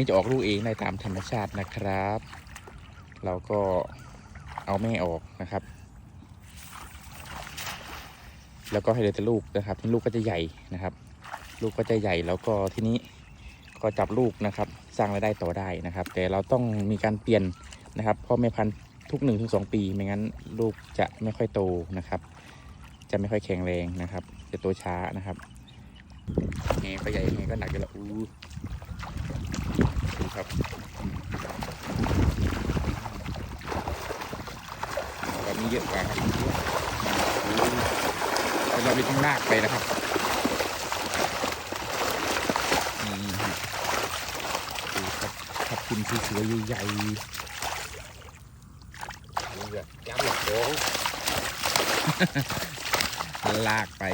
นี่จะออกลูกเองได้ตามธรรมชาตินะครับ เราก็เอาแม่ออกนะครับ แล้วก็ให้เหลือแต่ลูกนะครับที่ลูกก็จะใหญ่นะครับ ลูกก็จะใหญ่แล้วก็ที่นี้ก็จับลูกนะครับ สร้างรายได้ต่อได้นะครับ แต่เราต้องมีการเปลี่ยนนะครับเพราะแม่พันธุ์ทุกหนึ่งถึงสองปีไม่งั้นลูกจะไม่ค่อยโตนะครับ จะไม่ค่อยแข็งแรงนะครับ จะโตช้านะครับแหก็ใหญ่แหก็หนักอยู่แล้วอู้ ครับแบบนี้เยอะกว่าครับอู้แต่เราไม่ต้องลากไปนะครับนี่ฮะดูครับทับทิมสวยๆใหญ่นี่แบบจ้ำหนักโค้งๆลากไป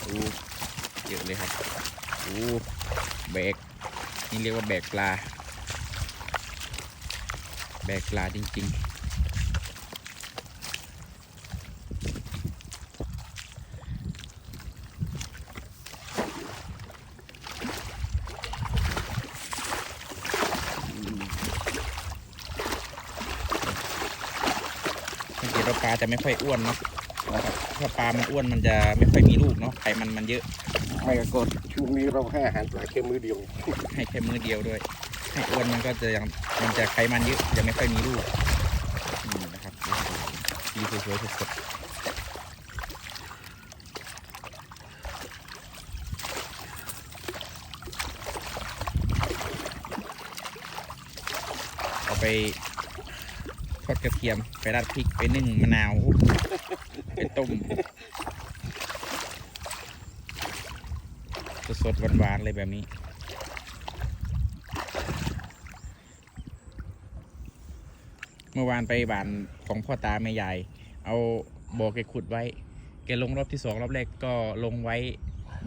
โอ้เยอะเลยครับ โอ้แบก นี่เรียกว่าแบกปลา แบกปลาจริงๆสังเกตว่าปลาจะไม่ค่อยอ้วนเนาะถ้าปลา มันอ้วนมันจะไม่ค่อยมีลูกเนาะไขมันมันเยอะ ไม่ก็กดช่วงนี้เราให้อาหารปลาแค่มือเดียว ให้แค่มือเดียวด้วย ให้อ้วนมันก็จะยังมันจะไขมันเยอะจะไม่ค่อยมีลูกนี่นะครับดีสวยๆสดๆเอาไปทอดกระเทียมไปราดพริกไปนึ่งมะนาวไปต้ม สดๆหวานๆเลยแบบนี้ เมื่อวานไปบ้านของพ่อตาแม่ยาย เอาบ่อแกขุดไว้ แกลงรอบที่สองรอบแรกก็ลงไว้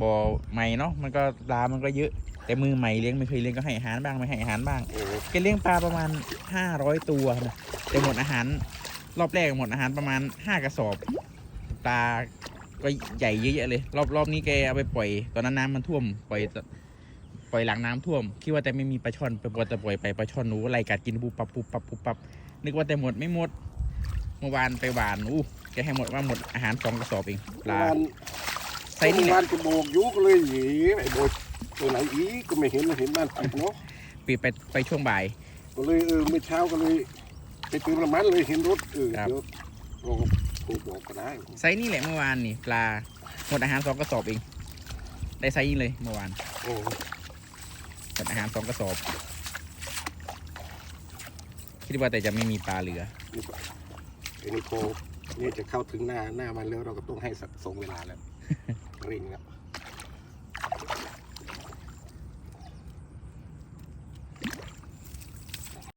บ่อใหม่เนาะมันก็ปลามันก็เยอะ แต่มือใหม่เลี้ยงไม่เคยเลี้ยงก็ให้อาหารบ้างไม่ให้อาหารบ้างแกเลี้ยงปลาประมาณห้าร้อยตัวนะแต่หมดอาหาร รอบแรกหมดอาหารประมาณห้ากระสอบปลา ก็ใหญ่เยอะๆเลย รอบรอบนี้แกเอาไปปล่อย ตอนนั้นน้ำมันท่วมปล่อยปล่อยหลังน้ำท่วมคิดว่าแต่ไม่มีปลาช่อนไปปล่อยแต่ปล่อยไปปลาช่อนหนูไล่กัดกินปุ๊บปับปุ๊บปับปุ๊บปับนึกว่าแต่หมดไม่หมดเมื่อวานไปหวานอู้แกให้หมดว่าหมดอาหารสองกระสอบเองปลาบ้านไซส์นี่แหละบ้านจะโบกอยุก็เลยหยีไอ้โบกตัวไหนอีกก็ไม่เห็นเห็นบ้านปิดเนาะปีไปไปช่วงบ่าย ก็เลยเออเมื่อเช้าก็เลยไปเติมน้ำมันเลยเห็นรถเออครับเดี๋ยวเรา ก็โทรบอกก็ได้ไซส์นี่แหละเมื่อวานนี่ปลาหมดอาหารสองกระสอบเองได้ไซส์นี้เลยเมื่อวานโอ้หมดอาหารสองกระสอบคิดว่าแต่จะไม่มีปลาเหลือนี่ก็ไอ้นี่โคนี่จะเข้าถึงหน้าหน้ามันแล้วเราก็ต้องให้สักสองเวลาแล้วเร่งแล้ว